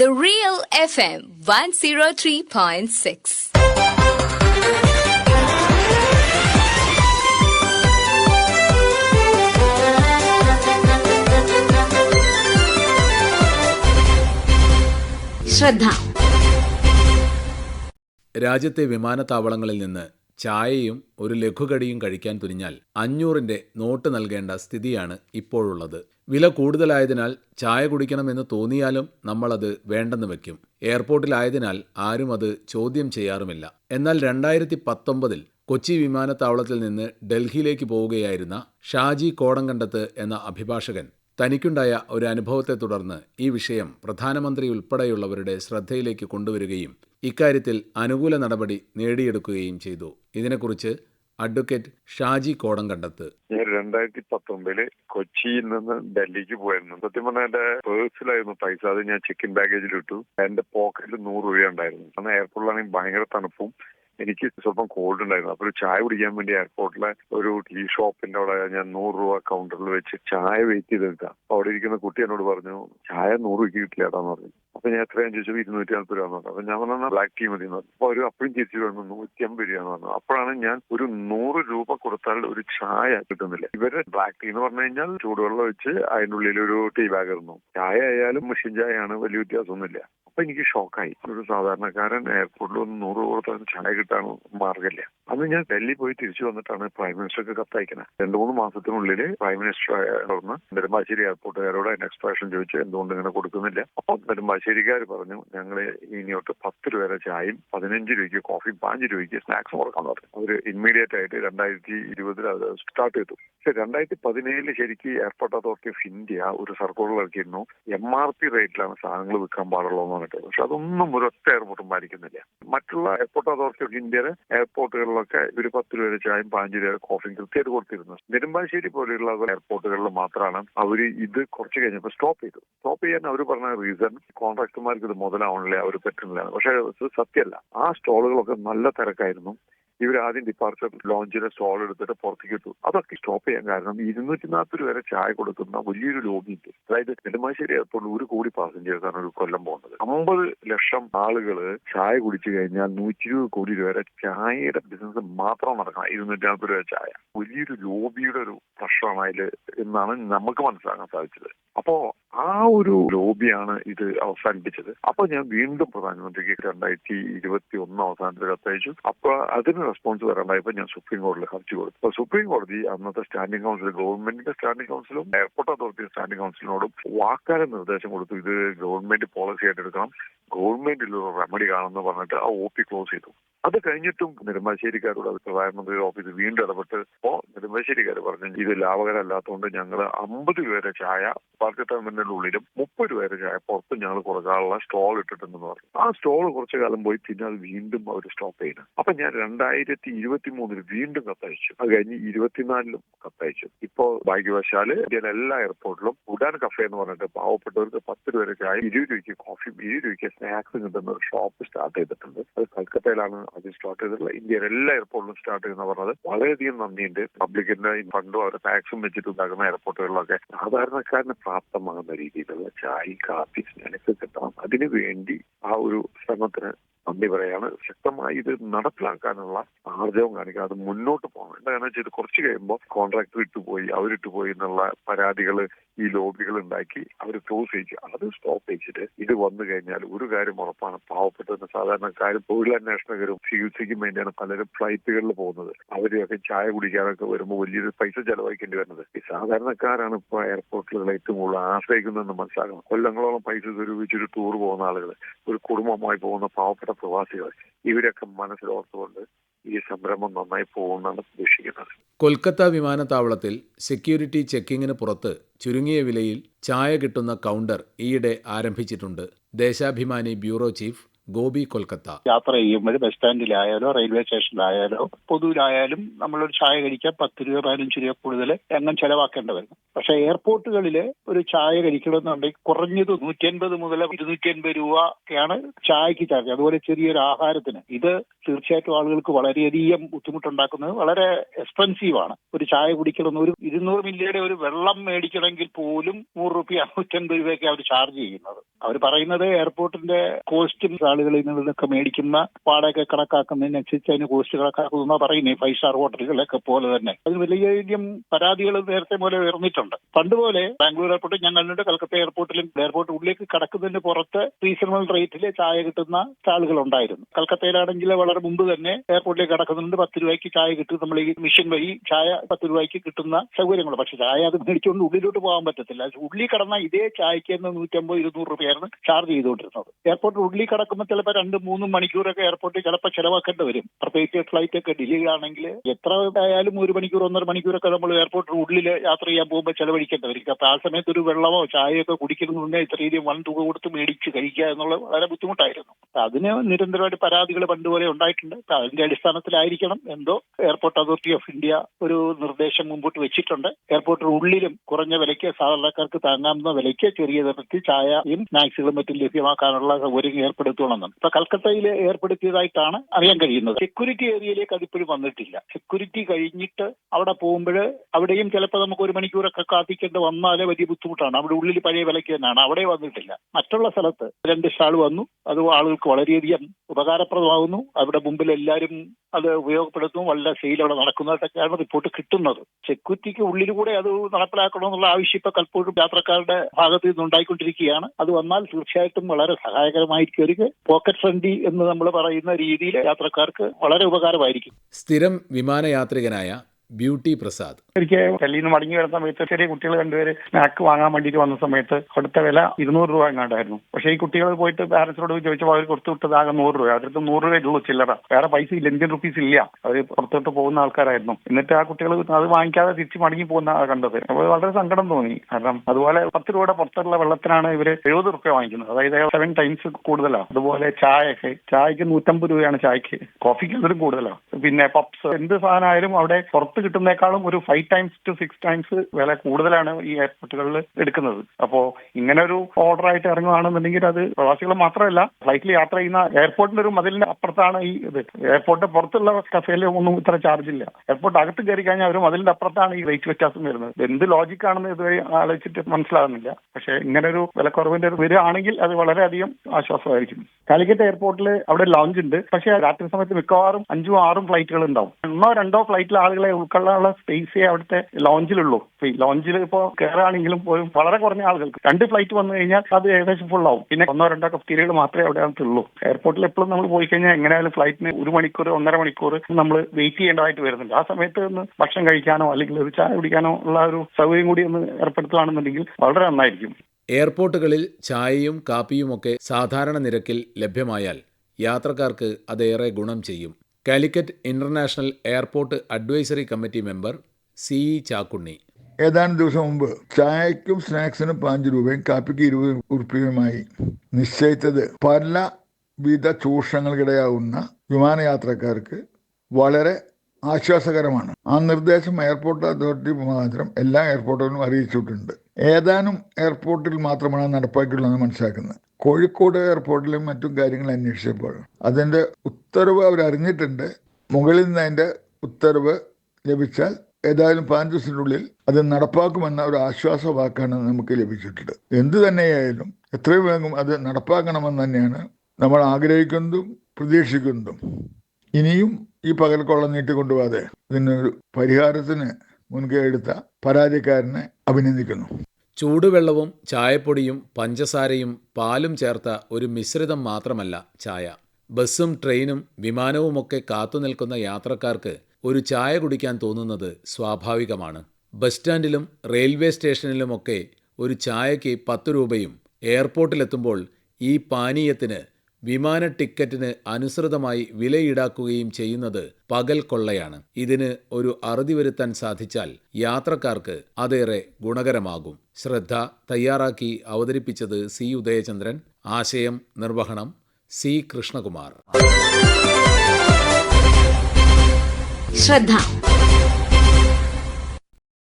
The Real FM 103.6. ശ്രദ്ധ രാജ്യത്തെ വിമാനത്താവളങ്ങളിൽ നിന്ന് ചായയും ഒരു ലഘുകടിയും കഴിക്കാൻ തുനിഞ്ഞാൽ അഞ്ഞൂറിന്റെ നോട്ട് നൽകേണ്ട സ്ഥിതിയാണ് ഇപ്പോഴുള്ളത്. വില കൂടുതലായതിനാൽ ചായ കുടിക്കണമെന്ന് തോന്നിയാലും നമ്മളത് വേണ്ടെന്ന് വെക്കും. എയർപോർട്ടിലായതിനാൽ ആരും അത് ചോദ്യം ചെയ്യാറുമില്ല. എന്നാൽ രണ്ടായിരത്തി പത്തൊമ്പതിൽ കൊച്ചി വിമാനത്താവളത്തിൽ നിന്ന് ഡൽഹിയിലേക്ക് പോവുകയായിരുന്ന ഷാജി കോടങ്കണ്ടത്ത് എന്ന അഭിഭാഷകൻ തനിക്കുണ്ടായ ഒരു അനുഭവത്തെ തുടർന്ന് ഈ വിഷയം പ്രധാനമന്ത്രി ഉൾപ്പെടെയുള്ളവരുടെ ശ്രദ്ധയിലേക്ക് കൊണ്ടുവരികയും ഇക്കാര്യത്തിൽ അനുകൂല നടപടി നേടിയെടുക്കുകയും ചെയ്തു. ഇതിനെക്കുറിച്ച് അഡ്വക്കേറ്റ് ഷാജി കോടം കണ്ടെത്ത്. ഞാൻ രണ്ടായിരത്തി പത്തൊമ്പതിൽ കൊച്ചിയിൽ നിന്ന് ഡൽഹിക്ക് പോയിരുന്നു. സത്യം പറഞ്ഞാൽ എന്റെ പേഴ്സിലായിരുന്നു പൈസ. അത് ഞാൻ ചെക്കിൻ ബാഗേജിൽ ഇട്ടു എന്റെ പോക്കറ്റിൽ നൂറ് രൂപ ഉണ്ടായിരുന്നു. അന്ന് എയർപോർട്ടിലാണെങ്കിൽ ഭയങ്കര തണുപ്പും എനിക്ക് സ്വല്പം കോൾഡ് ഉണ്ടായിരുന്നു അപ്പൊ ഒരു ചായ കുടിക്കാൻ വേണ്ടി എയർപോർട്ടിലെ ഒരു ടീ ഷോപ്പിന്റെ അവിടെ ഞാൻ നൂറ് രൂപ കൗണ്ടറിൽ വെച്ച് ചായ വെയിറ്റ് ചെയ്ത് നിൽക്കാം അപ്പൊ അവിടെ ഇരിക്കുന്ന കുട്ടി എന്നോട് പറഞ്ഞു ചായ നൂറ് രൂപയ്ക്ക് കിട്ടില്ലാട്ടാന്ന് പറഞ്ഞു. അപ്പൊ ഞാൻ എത്രയും ചോദിച്ചു ഇരുന്നൂറ്റി നാൽപ്പത് രൂപ പറഞ്ഞു. അപ്പൊ ഞാൻ പറഞ്ഞാൽ ബ്ലാക്ക് ടീ മതി എന്ന് പറഞ്ഞു. അപ്പൊ ഒരു അപ്പഴും തിരിച്ചു വന്നു നൂറ്റി അമ്പത് രൂപ പറഞ്ഞു. അപ്പോഴാണ് ഞാൻ ഒരു നൂറ് രൂപ കൊടുത്താൽ ഒരു ചായ കിട്ടുന്നില്ല. ഇവർ ബ്ലാക്ക് ടീ എന്ന് പറഞ്ഞു കഴിഞ്ഞാൽ ചൂടുവെള്ളം വെച്ച് അതിന്റെ ഉള്ളിൽ ഒരു ടീ ബാഗ് ഇടുന്നു. ചായ ആയാലും മെഷീൻ ചായയാണ് വലിയ വ്യത്യാസമൊന്നുമില്ല. അപ്പൊ എനിക്ക് ഷോക്കായി. ഒരു സാധാരണക്കാരൻ എയർപോർട്ടിൽ ഒന്ന് നൂറ് കൊടുത്താൽ ചായ കിട്ടാൻ മാർഗമില്ല അന്ന് ഞാൻ ഡൽഹി പോയി തിരിച്ചു വന്നിട്ടാണ് പ്രൈം മിനിസ്റ്റർക്ക് കത്തയക്കുന്നത് രണ്ടു മൂന്ന് മാസത്തിനുള്ളിൽ പ്രൈം മിനിസ്റ്റർ ആയിരുന്നു നെടുമ്പാശ്ശേരി എയർപോർട്ടുകാരോട് അതിന് എക്സ്പ്രഷൻ ചോദിച്ചു എന്തുകൊണ്ട് ഇങ്ങനെ കൊടുക്കുന്നില്ല. അപ്പൊ നെടുമ്പാശ്ശേരിക്കാർ പറഞ്ഞു ഞങ്ങൾ ഇനിയോട്ട് പത്ത് രൂപ ചായയും പതിനഞ്ച് രൂപയ്ക്ക് കോഫി പാഞ്ച് രൂപയ്ക്ക് സ്നാക്സും കൊടുക്കാൻ പറഞ്ഞു. അവർ ഇമ്മീഡിയറ്റ് ആയിട്ട് രണ്ടായിരത്തി ഇരുപതിൽ അത് സ്റ്റാർട്ട് ചെയ്തു. പക്ഷെ രണ്ടായിരത്തി പതിനേഴിൽ ശരിക്കും എയർപോർട്ട് അതോറിറ്റി ഓഫ് ഇന്ത്യ ഒരു സർക്കുലർ ഇറക്കിയിരുന്നു. എം ആർ പി റേറ്റിലാണ് സാധനങ്ങൾ വിൽക്കാൻ പാടുള്ളൂ എന്ന് പറഞ്ഞിട്ട് പക്ഷെ അതൊന്നും ഒരൊറ്റ എയർപോർട്ടും പാലിക്കുന്നില്ല. മറ്റുള്ള എയർപോർട്ട് അതോറിറ്റി ഓഫ് ഇന്ത്യയുടെ എയർപോർട്ടുകളിലൊക്കെ ഇവർ പത്ത് രൂപ ചായയും പതിനഞ്ച് രൂപ കോഫിയും കൃത്യമായിട്ട് കൊടുത്തിരുന്നു. നെടുമ്പാശ്ശേരി പോലെയുള്ള എയർപോർട്ടുകളിൽ മാത്രമാണ് അവർ ഇത് കുറച്ച് കഴിഞ്ഞപ്പോൾ സ്റ്റോപ്പ് ചെയ്തു. സ്റ്റോപ്പ് ചെയ്യാൻ അവർ പറഞ്ഞ റീസൺ കോൺട്രാക്ടർമാർക്ക് ഇത് മുതലാവണില്ല അവർ പറ്റുന്നില്ല. പക്ഷെ സത്യമല്ല. ആ സ്റ്റോളുകളൊക്കെ നല്ല തിരക്കായിരുന്നു. ഇവർ ആദ്യം ഡിപ്പാർച്ചർ ലോഞ്ചിലെ സ്റ്റോൾ എടുത്തിട്ട് പുറത്തേക്ക് ഇട്ടു അതൊക്കെ സ്റ്റോപ്പ് ചെയ്യാൻ കാരണം ഇരുന്നൂറ്റി നാൽപ്പത് വരെ ചായ കൊടുക്കുന്ന വലിയൊരു ലോബിയുണ്ട് അതായത് നെടുമ്പാശ്ശേരി എയർപോർട്ടിൽ ഒരു കോടി പാസഞ്ചേഴ്സാണ് ഒരു കൊല്ലം പോകുന്നത്. അമ്പത് ലക്ഷം ആളുകൾ ചായ കുടിച്ചു കഴിഞ്ഞാൽ നൂറ്റി ഇരുപത് കോടി രൂപ വരെ ചായയുടെ ബിസിനസ് മാത്രം നടക്കണം. ഇരുന്നൂറ്റി നാൽപ്പത് രൂപ ചായ. വലിയൊരു ലോബിയുടെ ഒരു പ്രശ്നമാണ് അതിൽ എന്നാണ് നമുക്ക് മനസ്സിലാക്കാൻ സാധിച്ചത്. അപ്പോ ആ ഒരു ലോബിയാണ് ഇത് അവസാനിപ്പിച്ചത്. അപ്പൊ ഞാൻ വീണ്ടും പ്രധാനമന്ത്രിക്ക് രണ്ടായിരത്തി ഇരുപത്തി ഒന്ന് അവസാനത്തിൽ കത്തയച്ചു അപ്പൊ അതിന് റെസ്പോൺസ് വരാണ്ടായപ്പോ ഞാൻ സുപ്രീം കോടതിയിൽ ഹർജി കൊടുത്തു. അപ്പൊ സുപ്രീം കോടതി അന്നത്തെ സ്റ്റാൻഡിംഗ് കൗൺസിൽ ഗവൺമെന്റിന്റെ സ്റ്റാൻഡിംഗ് കൗൺസിലും എയർപോർട്ട് അതോറിറ്റി സ്റ്റാൻഡിംഗ് കൗൺസിലിനോടും വാക്കാല നിർദ്ദേശം കൊടുത്തു. ഇത് ഗവൺമെന്റ് പോളിസി ആയിട്ട് എടുക്കണം. ഗവൺമെന്റിൽ ഒരു റെമഡി കാണുമെന്ന് പറഞ്ഞിട്ട് ആ ഒ പി ക്ലോസ് ചെയ്തു. അത് കഴിഞ്ഞിട്ടും നെടുമ്പാശ്ശേരിക്കാരോട് അത് പ്രധാനമന്ത്രിയുടെ ഓഫീസ് വീണ്ടും ഇടപെട്ട് ഇപ്പോ നെടുമ്പാശ്ശേരിക്കാർ പറഞ്ഞു ഇത് ലാഭകരമല്ലാത്തതുകൊണ്ട് ഞങ്ങൾ അമ്പത് രൂപയുടെ ചായ പാർട്ടി ടെർമിനലിന്റെ ഉള്ളിലും മുപ്പത് രൂപയുടെ ചായ പുറത്തും ഞങ്ങൾ കൊടുക്കാനുള്ള സ്റ്റോൾ ഇട്ടിട്ടുണ്ടെന്ന് പറഞ്ഞു. ആ സ്റ്റോൾ കുറച്ചു കാലം പോയി പിന്നെ അത് വീണ്ടും അവർ സ്റ്റോപ്പ് ചെയ്യണം അപ്പൊ ഞാൻ രണ്ടായിരത്തി ഇരുപത്തി മൂന്നിൽ വീണ്ടും കത്തയച്ചു. അത് കഴിഞ്ഞ് ഇരുപത്തിനാലിലും കത്തയച്ചു. ഇപ്പോ ഭാഗ്യവശാൽ ഇന്ത്യയിലെ എല്ലാ എയർപോർട്ടിലും ഉഡാൻ കഫേ എന്ന് പറഞ്ഞിട്ട് പാവപ്പെട്ടവർക്ക് പത്ത് രൂപയുടെ ചായ ഇരുപത് രൂപയ്ക്ക് കോഫി ഇരുപത് രൂപയ്ക്ക് സ്നാക്സ് കിട്ടുന്ന ഒരു ഷോപ്പ് സ്റ്റാർട്ട് ചെയ്തിട്ടുണ്ട്. അത് കൽക്കത്തയിലാണ് അത് സ്റ്റാർട്ട് ചെയ്തിട്ടുള്ള ഇന്ത്യയിലെ എല്ലാ എയർപോർട്ടിലും സ്റ്റാർട്ട് ചെയ്യുന്ന പറഞ്ഞത്. വളരെയധികം നന്ദിയുണ്ട്. പബ്ലിക്കിന്റെ ഫണ്ടും അവരുടെ ടാക്സും വെച്ചിട്ട് ഉണ്ടാക്കുന്ന എയർപോർട്ടുകളിലൊക്കെ സാധാരണക്കാരന് പ്രാപ്തമാകുന്ന രീതിയിലുള്ള ചായ കാപ്പി സ്നാക്സ് കിട്ടണം. അതിനു വേണ്ടി ആ ഒരു ശ്രമത്തിന് നന്ദി പറയാണ്. ശക്തമായി ഇത് നടപ്പിലാക്കാനുള്ള ആർജവം കാണിക്കുക അത് മുന്നോട്ട് പോകണം. എന്താ കാരണം വെച്ചാൽ ഇത് കുറച്ച് കഴിയുമ്പോൾ കോൺട്രാക്ടർ ഇട്ടുപോയി അവരിട്ടുപോയി എന്നുള്ള പരാതികൾ ഈ ലോബികൾ ഉണ്ടാക്കി അവർ ക്ലോസ് ചെയ്യിച്ചു അത് സ്റ്റോപ്പ് ചെയ്യിച്ചിട്ട് ഇത് വന്നു കഴിഞ്ഞാൽ ഒരു കാര്യം ഉറപ്പാണ്. പാവപ്പെട്ട സാധാരണക്കാരും തൊഴിലന്വേഷകരും ചികിത്സയ്ക്കും വേണ്ടിയാണ് പലരും ഫ്ലൈറ്റുകളിൽ പോകുന്നത്. അവരെയൊക്കെ ചായ കുടിക്കാനൊക്കെ വരുമ്പോൾ വലിയൊരു പൈസ ചെലവഴിക്കേണ്ടി വരുന്നത്. ഈ സാധാരണക്കാരാണ് ഇപ്പോൾ എയർപോർട്ടുകൾ ഏറ്റവും കൂടുതൽ ആശ്രയിക്കുന്നതെന്ന് മനസ്സിലാക്കണം. കൊല്ലങ്ങളോളം പൈസ സ്വരൂപിച്ചൊരു ടൂർ പോകുന്ന ആളുകൾ ഒരു കുടുംബമായി പോകുന്ന പാവപ്പെട്ട പ്രവാസികൾ ഇവരൊക്കെ മനസ്സിലോർത്തുകൊണ്ട് ഈ സംരംഭം നന്നായി പോകുമെന്നാണ് പ്രതീക്ഷിക്കുന്നത്. കൊൽക്കത്ത വിമാനത്താവളത്തിൽ സെക്യൂരിറ്റി ചെക്കിങ്ങിന് പുറത്ത് ചുരുങ്ങിയ വിലയിൽ ചായ കിട്ടുന്ന കൗണ്ടർ ഈയിടെ ആരംഭിച്ചിട്ടുണ്ട്. Deshabhimani bureau chief Gopi Kolkata. യാത്ര ചെയ്യുമ്പോൾ ബസ് സ്റ്റാൻഡിലായാലോ റെയിൽവേ സ്റ്റേഷനിലായാലോ പൊതുവിലായാലും നമ്മളൊരു ചായ കഴിക്കാൻ പത്ത് രൂപ പതിനഞ്ച് രൂപ കൂടുതൽ എണ്ണം ചെലവാക്കേണ്ടി വരും. പക്ഷെ എയർപോർട്ടുകളിൽ ഒരു ചായ കഴിക്കണമെന്നുണ്ടെങ്കിൽ കുറഞ്ഞത് നൂറ്റി അൻപത് മുതൽ ഇരുന്നൂറ്റി അൻപത് രൂപയാണ് ചായക്ക് ചാർജ് അതുപോലെ ചെറിയൊരു ആഹാരത്തിന്. ഇത് തീർച്ചയായിട്ടും ആളുകൾക്ക് വളരെയധികം ബുദ്ധിമുട്ടുണ്ടാക്കുന്നത് വളരെ എക്സ്പെൻസീവ് ആണ്. ഒരു ചായ കുടിക്കണമെന്ന് ഒരു ഇരുന്നൂറ് മില്ലിയുടെ ഒരു വെള്ളം മേടിക്കണമെങ്കിൽ പോലും നൂറ് രൂപ നൂറ്റൻപത് രൂപയൊക്കെ അവർ ചാർജ് ചെയ്യുന്നത്. അവർ പറയുന്നത് എയർപോർട്ടിന്റെ കോസ്റ്റും ആളുകളിൽ നിന്നൊക്കെ മേടിക്കുന്ന വാടക കണക്കാക്കുന്നതിനനുസരിച്ച് അതിന് കോസ്റ്റ് കണക്കാക്കുന്ന പറയുന്നത് ഫൈവ് സ്റ്റാർ ഹോട്ടലുകളൊക്കെ പോലെ തന്നെ. അതിന് വലിയ വലിയ പരാതികൾ നേരത്തെ പോലെ ഉയർന്നിട്ടുണ്ട്. പണ്ട് പോലെ ബാംഗ്ലൂർ എയർപോർട്ടിൽ ഞാൻ കണ്ടിട്ട് കൽക്കത്ത എയർപോർട്ടിലും എയർപോർട്ട് ഉള്ളിലേക്ക് കടക്കുന്നതിന് പുറത്ത് റീസണബിൾ റേറ്റിൽ ചായ കിട്ടുന്ന സ്റ്റാളുകൾ ഉണ്ടായിരുന്നു. കൽക്കത്തയിലാണെങ്കിൽ വളരെ മുമ്പ് തന്നെ എയർപോർട്ടിലേക്ക് കടക്കുന്നുണ്ട് പത്ത് രൂപയ്ക്ക് ചായ കിട്ടും. നമ്മൾ ഈ മിഷൻ വഴി ചായ പത്ത് രൂപയ്ക്ക് കിട്ടുന്ന സൗകര്യങ്ങൾ. പക്ഷെ ചായ അത് മേടിച്ചുകൊണ്ട് ഉള്ളിലോട്ട് പോകാൻ പറ്റത്തില്ല. ഉള്ളിൽ കടന്ന ഇതേ ചായക്ക് നൂറ്റമ്പത് ഇരുന്നൂറ് രൂപയായിരുന്നു ചാർജ് ചെയ്തുകൊണ്ടിരുന്നത് എയർപോർട്ടിൽ ഉള്ളിൽ കടക്കുമ്പോൾ ചിലപ്പോൾ രണ്ട് മൂന്നും മണിക്കൂറൊക്കെ എയർപോർട്ടിൽ ചിലപ്പോൾ ചിലവാക്കേണ്ടി വരും. പ്രത്യേകിച്ച് ഫ്ലൈറ്റ് ഒക്കെ ഡിലേ ആണെങ്കിൽ എത്ര ആയാലും ഒരു മണിക്കൂർ ഒന്നര മണിക്കൂറൊക്കെ നമ്മൾ എയർപോർട്ടിന് ഉള്ളിൽ യാത്ര ചെയ്യാൻ പോകുമ്പോൾ ചിലവഴിക്കേണ്ടി വരും. അപ്പൊ ആ സമയത്ത് ഒരു വെള്ളമോ ചായയൊക്കെ കുടിക്കണമെന്നുണ്ടെങ്കിൽ ഇത്രയും വൻ തുക കൊടുത്ത് മേടിച്ച് കഴിക്കുക എന്നുള്ളത് വളരെ ബുദ്ധിമുട്ടായിരുന്നു. അതിന് നിരന്തരമായിട്ട് പരാതികൾ പണ്ടുപോലെ ഉണ്ടായിട്ടുണ്ട്. അതിന്റെ അടിസ്ഥാനത്തിലായിരിക്കണം എന്തോ എയർപോർട്ട് അതോറിറ്റി ഓഫ് ഇന്ത്യ ഒരു നിർദ്ദേശം മുമ്പോട്ട് വെച്ചിട്ടുണ്ട്. എയർപോർട്ടിന് ഉള്ളിലും കുറഞ്ഞ വിലയ്ക്ക് സാധാരണക്കാർക്ക് താങ്ങാവുന്ന വിലയ്ക്ക് ചെറിയ തരത്തിൽ ചായയും സ്നാക്സുകളും മറ്റും ലഭ്യമാക്കാനുള്ള സൗകര്യം ഏർപ്പെടുത്തണമെന്ന് ഇപ്പൊ കൽക്കത്തയിൽ ഏർപ്പെടുത്തിയതായിട്ടാണ് അറിയാൻ കഴിയുന്നത്. സെക്യൂരിറ്റി ഏരിയയിലേക്ക് അതിപ്പോഴും വന്നിട്ടില്ല. സെക്യൂരിറ്റി കഴിഞ്ഞിട്ട് അവിടെ പോകുമ്പോൾ അവിടെയും ചിലപ്പോൾ നമുക്ക് ഒരു മണിക്കൂറൊക്കെ കാത്തിക്കേണ്ട വന്നാലേ വലിയ ബുദ്ധിമുട്ടാണ്. അവിടെ ഉള്ളിൽ പഴയ വിലയ്ക്ക് തന്നെയാണ്. അവിടെ വന്നിട്ടില്ല. മറ്റുള്ള സ്ഥലത്ത് രണ്ട് സ്റ്റാൾ വന്നു. അത് ആളുകൾക്ക് വളരെയധികം ഉപകാരപ്രദമാകുന്നു. അവിടെ മുമ്പിൽ എല്ലാവരും അത് ഉപയോഗപ്പെടുത്തുന്നു. വളരെ സെയിൽ അവിടെ നടക്കുന്നതായിട്ടൊക്കെയാണ് റിപ്പോർട്ട് കിട്ടുന്നത്. സെക്യൂരിറ്റിക്ക് ഉള്ളിലൂടെ അത് നടപ്പിലാക്കണമെന്നുള്ള ആവശ്യം ഇപ്പൊ പലപ്പോഴും യാത്രക്കാരുടെ ഭാഗത്ത് നിന്ന് ഉണ്ടായിക്കൊണ്ടിരിക്കുകയാണ് അത് വന്നാൽ തീർച്ചയായിട്ടും വളരെ സഹായകരമായിരിക്കും. ഒരു പോക്കറ്റ് ഫ്രണ്ട്ലി എന്ന് നമ്മൾ പറയുന്ന രീതിയിൽ യാത്രക്കാർക്ക് വളരെ ഉപകാരമായിരിക്കും. സ്ഥിരം വിമാനയാത്രികനായ ബ്യൂട്ടി പ്രസാദ്. എനിക്ക് ഡൽഹിയിൽ നിന്ന് മടങ്ങി വരുന്ന സമയത്ത് ചെറിയ കുട്ടികൾ രണ്ടുപേര് സ്നാക്ക് വാങ്ങാൻ വേണ്ടിയിട്ട് വന്ന സമയത്ത് കൊടുത്ത വില ഇരുന്നൂറ് രൂപ എങ്ങാണ്ടായിരുന്നു. പക്ഷേ ഈ കുട്ടികൾ പോയിട്ട് പാരന്റ്സിനോട് ചോദിച്ചപ്പോൾ അവർ കൊടുത്തു വിട്ടത് ആകെ നൂറ് രൂപ അതിൽ നൂറ് രൂപയുള്ളൂ ചില്ലറ. വേറെ പൈസ ഇല്ല. ഇന്ത്യൻ റുപ്പീസ് ഇല്ല. അവർ പുറത്തോട്ട് പോകുന്ന ആൾക്കാരായിരുന്നു. എന്നിട്ട് ആ കുട്ടികൾ അത് വാങ്ങിക്കാതെ തിരിച്ച് മടങ്ങി പോകുന്ന കണ്ടത്. അപ്പോൾ വളരെ സങ്കടം തോന്നി. കാരണം അതുപോലെ പത്ത് രൂപയുടെ പുറത്തുള്ള വെള്ളത്തിനാണ് ഇവർ എഴുപത് റുപ്യ വാങ്ങിക്കുന്നത്. അതായത് സെവൻ ടൈംസ് കൂടുതലാണ് അതുപോലെ ചായയൊക്കെ ചായക്ക് നൂറ്റമ്പത് രൂപയാണ് ചായക്ക്. കോഫിക്ക് അതിലും കൂടുതലാണ് പിന്നെ പപ്സ് എന്ത് സാധനമായാലും അവിടെ പുറത്ത് കിട്ടുന്നേക്കാളും ഒരു five times two six times വില കൂടുതലാണ് ഈ എയർപോർട്ടുകളിൽ എടുക്കുന്നത്. അപ്പോ ഇങ്ങനെ ഒരു ഓർഡർ ആയിട്ട് ഇറങ്ങുകയാണെന്നുണ്ടെങ്കിൽ അത് പ്രവാസികൾ മാത്രമല്ല ഫ്ലൈറ്റിൽ യാത്ര ചെയ്യുന്ന എയർപോർട്ടിന്റെ ഒരു മതിലിന്റെ അപ്പുറത്താണ് ഈ ഇത്. എയർപോർട്ട് പുറത്തുള്ള കഫേയിൽ ഒന്നും ഇത്ര ചാർജ് ഇല്ല. എയർപോർട്ട് അകത്ത് കയറി കഴിഞ്ഞാൽ ഒരു മതിലിന്റെ അപ്പുറത്താണ് ഈ റേറ്റ് വ്യത്യാസം വരുന്നത്. എന്ത് ലോജിക് ആണെന്ന് ഇതുവരെ ആലോചിച്ചിട്ട് മനസ്സിലാകുന്നില്ല. പക്ഷേ ഇങ്ങനെ ഒരു വിലക്കുറവിന്റെ ഒരു വരികയാണെങ്കിൽ അത് വളരെയധികം ആശ്വാസമായിരിക്കും. കാലിക്കറ്റ് എയർപോർട്ടിൽ അവിടെ ലോഞ്ച് ഉണ്ട്. പക്ഷേ രാത്രി സമയത്ത് മിക്കവാറും അഞ്ചും ആറും ഫ്ലൈറ്റുകൾ ഉണ്ടാവും. ഒന്നോ രണ്ടോ ഫ്ലൈറ്റിൽ ആളുകളെ ഉൾക്കൊള്ളാനുള്ള സ്പേസേ അവിടുത്തെ ലോഞ്ചിലുള്ളൂ ലോഞ്ചിൽ ഇപ്പോൾ കയറുകയാണെങ്കിലും പോലും വളരെ കുറഞ്ഞ ആളുകൾക്ക് രണ്ട് ഫ്ലൈറ്റ് വന്നു കഴിഞ്ഞാൽ അത് ഏകദേശം ഫുൾ ആവും. പിന്നെ ഒന്നോ രണ്ടോ കഫ്തീരികൾ മാത്രമേ അവിടെ ഉള്ളൂ എയർപോർട്ടിൽ എപ്പോഴും നമ്മൾ പോയി കഴിഞ്ഞാൽ എങ്ങനെയായാലും ഫ്ലൈറ്റിന് ഒരു മണിക്കൂർ ഒന്നര മണിക്കൂർ നമ്മൾ വെയിറ്റ് ചെയ്യേണ്ടതായിട്ട് വരുന്നുണ്ട്. ആ സമയത്ത് ഒന്ന് ഭക്ഷണം കഴിക്കാനോ അല്ലെങ്കിൽ ഒരു ചായ കുടിക്കാനോ ഉള്ള ഒരു സൗകര്യം കൂടി ഒന്ന് ഏർപ്പെടുത്തുകയാണെന്നുണ്ടെങ്കിൽ വളരെ നന്നായിരിക്കും. എയർപോർട്ടുകളിൽ ചായയും കാപ്പിയും ഒക്കെ സാധാരണ നിരക്കിൽ ലഭ്യമായാൽ യാത്രക്കാർക്ക് അതേറെ ഗുണം ചെയ്യും. Calicut international airport advisory committee member C E Chakkunni. ഏതാനും ദിവസം മുമ്പ് ചായക്കും സ്നാക്സിനും പതിനഞ്ച് രൂപയും കാപ്പിക്ക് ഇരുപത് ഉറുപ്പ്യയുമായി നിശ്ചയിച്ചത് പല വിധ ചൂഷണങ്ങൾക്കിടയാവുന്ന വിമാനയാത്രക്കാർക്ക് വളരെ ആശ്വാസകരമാണ്. ആ നിർദ്ദേശം എയർപോർട്ട് അതോറിറ്റി മുഖാന്തരം എല്ലാ എയർപോർട്ടുകളും അറിയിച്ചിട്ടുണ്ട്. ഏതാനും എയർപോർട്ടിൽ മാത്രമാണ് നടപ്പാക്കിയിട്ടുള്ളതെന്ന് മനസ്സിലാക്കുന്നത്. കോഴിക്കോട് എയർപോർട്ടിലും മറ്റും കാര്യങ്ങൾ അന്വേഷിച്ചപ്പോൾ അതിന്റെ ഉത്തരവ് അവരറിഞ്ഞിട്ടുണ്ട്. മുകളിൽ നിന്ന് അതിന്റെ ഉത്തരവ് ലഭിച്ചാൽ ഏതായാലും പതിനഞ്ച് ദിവസത്തിനുള്ളിൽ അത് നടപ്പാക്കുമെന്ന ഒരു ആശ്വാസ വാക്കാണ് നമുക്ക് ലഭിച്ചിട്ടുണ്ട് എന്തു തന്നെയായാലും എത്രയും വേഗം അത് നടപ്പാക്കണമെന്ന് തന്നെയാണ് നമ്മൾ ആഗ്രഹിക്കുന്നതും പ്രതീക്ഷിക്കുന്നതും. ഇനിയും ഈ പകൽക്കൊള്ളം നീട്ടിക്കൊണ്ടുപോകാതെ ഇതിനൊരു പരിഹാരത്തിന് മുൻകൈ എടുത്ത പരാതിക്കാരനെ അഭിനന്ദിക്കുന്നു. ചൂടുവെള്ളവും ചായപ്പൊടിയും പഞ്ചസാരയും പാലും ചേർത്ത ഒരു മിശ്രിതം മാത്രമല്ല ചായ. ബസ്സും ട്രെയിനും വിമാനവുമൊക്കെ കാത്തുനിൽക്കുന്ന യാത്രക്കാർക്ക് ഒരു ചായ കുടിക്കാൻ തോന്നുന്നത് സ്വാഭാവികമാണ്. ബസ് സ്റ്റാൻഡിലും റെയിൽവേ സ്റ്റേഷനിലുമൊക്കെ ഒരു ചായയ്ക്ക് പത്ത് രൂപയും എയർപോർട്ടിലെത്തുമ്പോൾ ഈ പാനീയത്തിന് വിമാന ടിക്കറ്റിന് അനുസൃതമായി വിലയിടാക്കുകയും ചെയ്യുന്നത് പകൽ കൊള്ളയാണ്. ഇതിന് ഒരു അറുതി വരുത്താൻ സാധിച്ചാൽ യാത്രക്കാർക്ക് അതേറെ ഗുണകരമാകും. ശ്രദ്ധ തയ്യാറാക്കി അവതരിപ്പിച്ചത് സി. ഉദയചന്ദ്രൻ. ആശയം നിർവഹണം സി കൃഷ്ണകുമാർ. ശ്രദ്ധ.